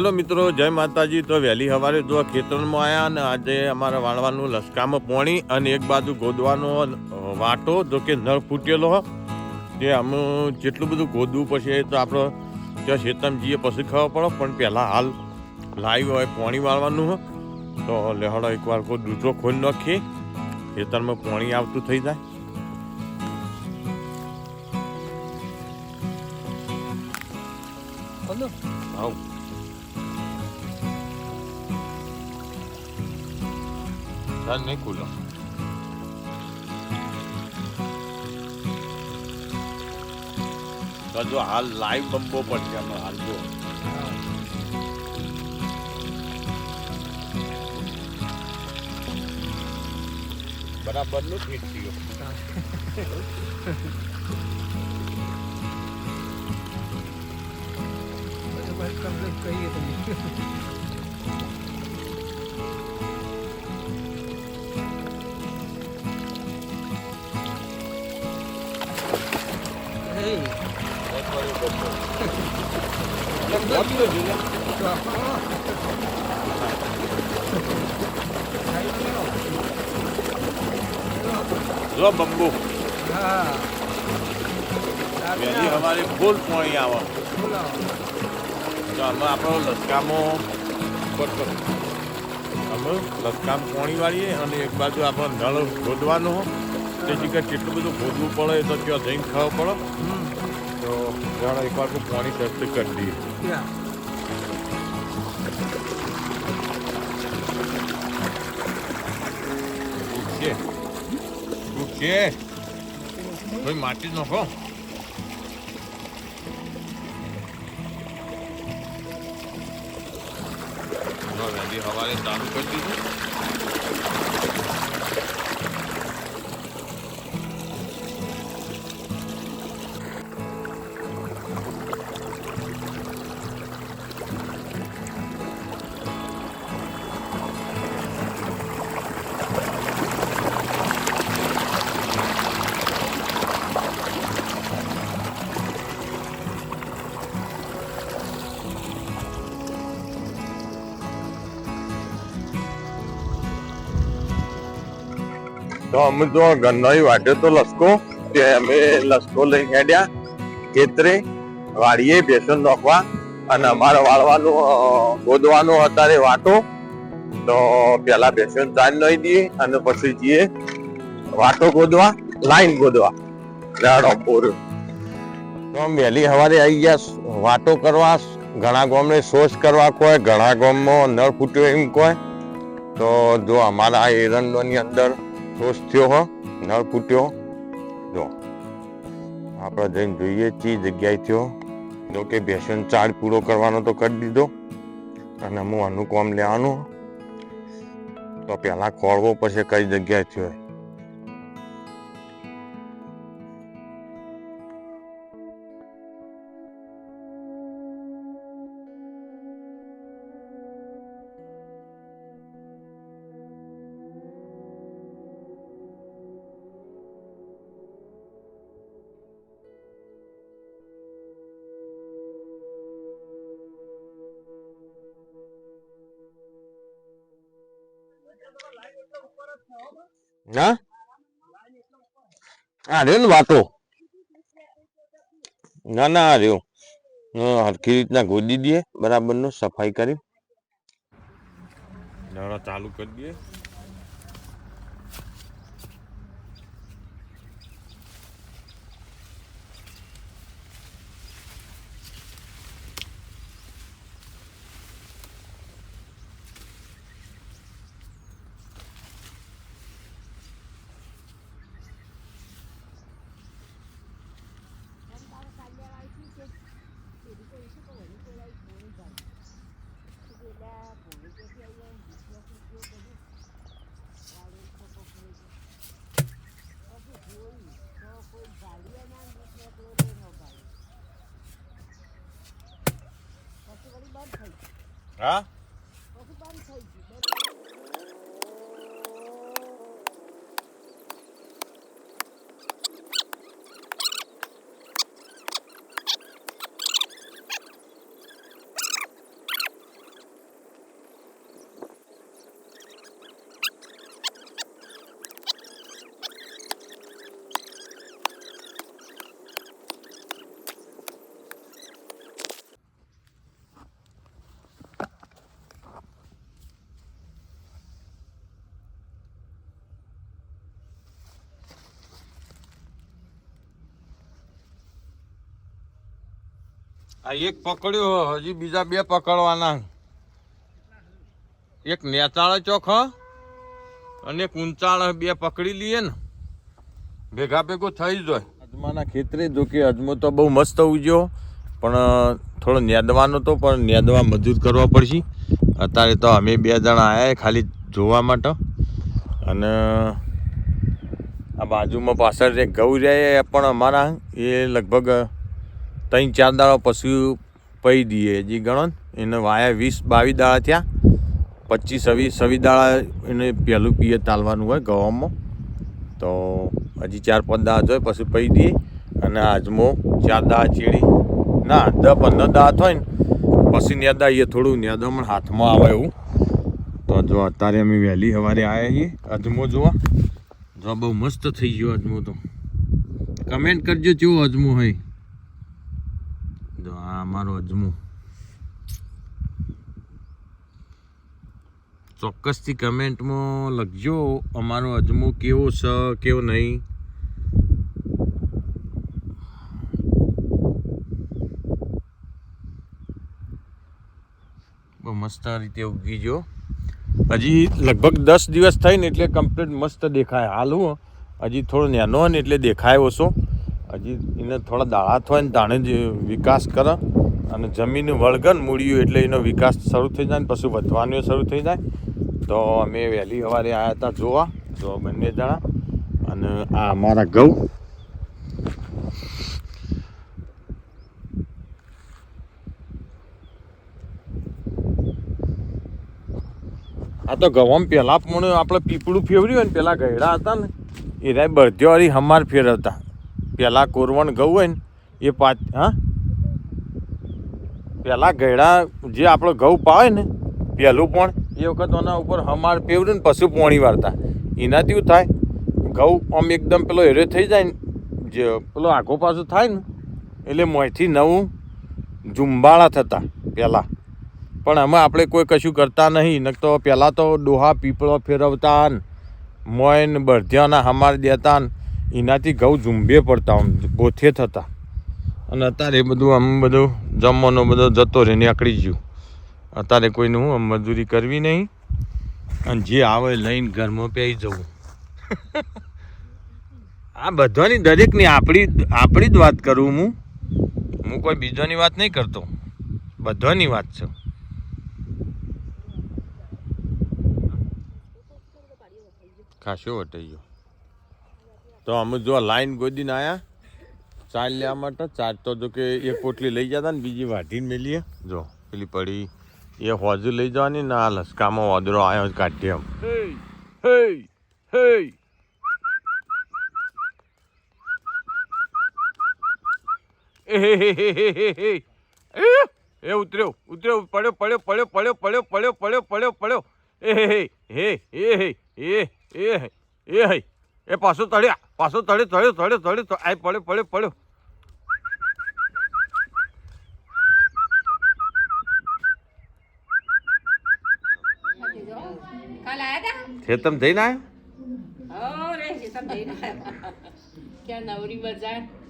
Hello મિત્રો જય માતાજી. તો વહેલી સવારે જો ખેતરમાં આવ્યા અને આજે અમારા વાળવાનું લસકામાં પોણી અને એક બાજુ ગોદવાનો વાટો જો કે નળ ફૂટેલો તે અમે જેટલું બધું ગોદવું પછી તો આપણો ત્યાં ખેતરમાં જઈએ પછી ખબર પડે પણ પહેલાં હાલ લાઈવ હોય પોણી વાળવાનું હોય તો લેહડો એકવાર કોઈ દૂધો ખોલી નાખીએ. ખેતરમાં પોણી આવતું થઈ જાય. આવ. નહીં ખુલ્લો તો જો હાલ લાઈવ બંબો પડશે અમે હાલ જો બરાબરનું ફીટ થયું કહીએ તમે જો બંબુ. હા વહેલી અમારે ફૂલ પાણી આવે. તો અમે આપણો લસકામો અમે લસકામ પોણી વાળીએ અને એક બાજુ આપણો નળ ખોદવાનો તે જગ્યાએ કેટલું બધું ખોદવું પડે તો ત્યાં જઈને ખાવ પડે. હમ તો જાણો એકવાર તો પાણી સસ્તી કરી દઈએ. યા છે છે ભાઈ માટી નાખો. વહેલી સવારે ચાલુ કરી દીધું. અમે તો ગન્નાઈ વાટે તો લસકો, તે અમે લસકો લઈ હેડ્યા. ખેતરે વાડીએ બેસન નાખવા અને અમારે વાળવાનું ગોદવાનું અત્યારે વાટો. તો પેલા બેસન ચાલ લઈ દઈએ અને પછી જઈએ વાટો ગોદવા, લાઈન ગોદવા. રાડો પૂર તો વહેલી સવારે આવી ગયા, વાટો કરવા, ઘણા ગામને શોષ કરવા કોઈ, ઘણા ગામમાં નળ ફૂટ્યો એમ કોઈ. તો જો અમારા એરંડોની અંદર શોષ થયો હો, નળ ફૂટ્યો જો, આપણે જઈને જોઈએ ચી જગ્યાએ થયો. જો કે બેસન ચાર્જ પૂરો કરવાનો તો કરી દીધો. અને હું આનું કોમ લેવાનું. તો પહેલાં ખોળવો પછી કઈ જગ્યાએ થયો. ના? આ રહ્યો ને વાતો. ના ના આ રહ્યો. હં, હરખી રીતના ગોદી દઈએ બરાબરનું સફાઈ કરી. ચાલુ કરી દઈએ. હા આ એક પકડ્યો હજી બીજા બે પકડવાના. એક નેતાળ ચોખ અને એક ઊંચાળ બે પકડી લઈએ ને. ભેગા ભેગો થઈ જાય અજમાના ખેતરે જો કે અજમો તો બહુ મસ્ત ઉજ્યો, પણ થોડો નેદવાનો તો, પણ નેદવા મજૂર કરવા પડશે. અત્યારે તો અમે બે જણા આવ્યા ખાલી જોવા માટે. અને, આ બાજુમાં પાછળ જે ગૌ રહે પણ અમારા, એ લગભગ ત્રણ ચાર દાડા પશુ પહી દઈએ. હજી ગણો એને વાયા વીસ બાવીસ દાડા થયા. પચીસ છવ્વીસ છવ્વીસ દાડા એને પહેલું પીએ તાલવાનું હોય ગવામાં તો હજી ચાર પાંચ દાડા જોઈએ પછી પહી દઈએ. અને આજમો ચાર દાડા ચીડી. ના, દસ પંદર દાડા થાય ને, પછી નેદાઈએ થોડું. નેદામણ હાથમાં આવે એવું. તો જો અત્યારે અમે વહેલી સવારે આવ્યા છીએ. અજમો જોવા જો બહુ મસ્ત થઈ ગયો અજમો તો. કમેન્ટ કરજો કેવો અજમો હોય જો અમારો અજમો. ચોક્કસથી કમેન્ટમાં લખજો અમારો અજમો કેવો છે કેવો નહીં. બહુ મસ્ત રીતે ઉગી ગયો. હજી લગભગ દસ દિવસ થઈને એટલે કમ્પ્લીટ મસ્ત દેખાય. હાલ હું, હજી થોડો નાનો હોય ને એટલે દેખાય ઓછો હજી એને થોડા દાળા થાય ને તાણે જ વિકાસ કરે. અને જમીન વળગન મૂળ્યું એટલે એનો વિકાસ શરૂ થઈ જાય ને પછી વધવાનું શરૂ થઈ જાય. તો અમે વહેલી સવારે આવ્યા હતા જોવા, તો બંને જણા અને આ અમારા ઘઉં આ તો ગવામ પહેલાં પણ આપણે પીપળું ફેવર્યું ને પેલા ગયડા હતા ને, એ રાય બળદ્યોવાળી હમાર ફેરવતા પેલા કોરવણ ઘઉં હોય ને, એ પાચ, હા? પેલા ગયડા જે આપણો ઘઉં પાવે ને પહેલું પણ, એ વખત એના ઉપર હમાર પેવડ્યું ને પછી પોણી વાળતા એનાથી એવું થાય? ઘઉં આમ એકદમ પેલો હેરે થઈ જાય ને, જે પેલો આખો પાછું થાય ને, એટલે મોંથી નવું ઝુંબાળા થતા પહેલાં પણ અમે આપણે કોઈ કશું કરતા નહીં, ન તો પહેલાં તો ડોહા પીપળો ફેરવતા ને મોય ને બળધિયાના હમાર દેતા ને, એનાથી ઘઉં ઝુંબે પડતા, આમ બોથે થતા. અને અત્યારે એ બધું આમ બધું જમવાનો બધો જતો રહે, નીકળી ગયું. અત્યારે કોઈનું મજૂરી કરવી નહીં. અને જે આવે લઈને ઘરમાં પહેરી જવું. આ બધાની દરેકની આપણી આપણી જ વાત કરું હું. હું કોઈ બીજાની વાત નહીં કરતો. બધાની વાત છે. ખાસો વટાઈ ગયો. તો અમે જો લાઈન ગોદીને આયા. ચાર લેવા માટે ચાર તો જો કે એક પોટલી લઈ જતા ને બીજી વાઢીને મેલીએ જો પેલી પડી એ હોજુ લઈ જવાની ને આ લસકામાં વાદળો આવ્યો કાઢીએ એમ હે હે એ હે હે હે હે હે હે ઉતર્યો ઉતર્યો પડ્યો પડ્યો પડ્યો પડ્યો પડ્યો પડ્યો પડ્યો પડ્યો પડ્યો એ હે હે હે હે હે એ હે એ પાછો તળ્યા પાછો તળે તળ્યો તળ્યો તળ્યો આ પડ્યો પડ્યો પડ્યો. ખેતમ જઈને આવ્યો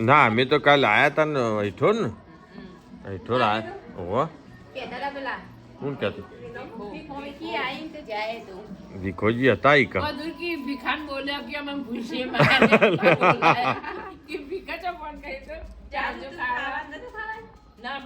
ના અમે તો કાલ આયા તા ને હેઠો ને. હેઠો આવ્યા ઓહો दिखो जी हताई का मधुर की भिखान बोले कि हम भूसे में कि भिखा चो फोन कहे तो चार जो खा ना